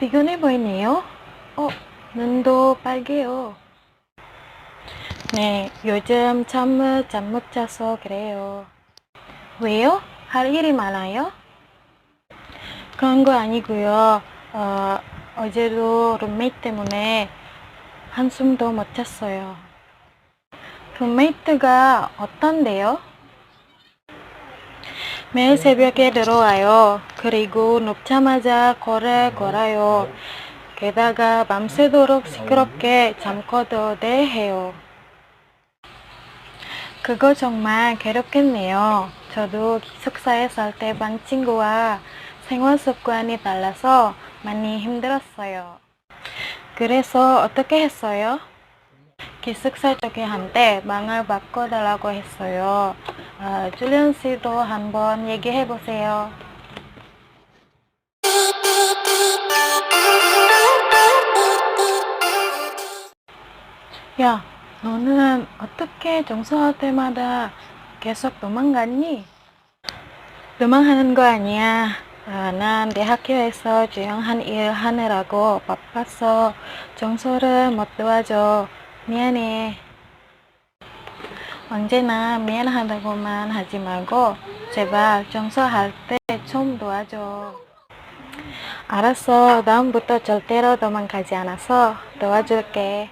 피곤해 보이네요. 어, 눈도 빨개요. 네, 요즘 잠을 잠못 자서 그래요. 왜요? 할 일이 많아요? 그런 거 아니고요. 어, 어제도 룸메이트 때문에 한숨도 못 잤어요. 룸메이트가 어떤데요? 매일 새벽에 들어와요. 그리고 눕자마자 걸을 걸어요. 게다가 밤새도록 시끄럽게 잠꼬대대 해요. 그거 정말 괴롭겠네요. 저도 기숙사에 살 때 반 친구와 생활 습관이 달라서 많이 힘들었어요. 그래서 어떻게 했어요? 기숙사 쪽에 한테 망을 바꿔달라고 했어요. 아, 줄리안 씨도 한번 얘기해 보세요. 야, 너는 어떻게 정서할 때마다 계속 도망갔니? 도망하는 거 아니야. 아, 난 대학교에서 중요한 일 하느라고 바빠서 정서를 못 도와줘. 미안해. 언제나 미안하다고만 하지 말고 제발 정서할 때 좀 도와줘. 알았어. 다음부터 절대로 도망가지 않아서 도와줄게.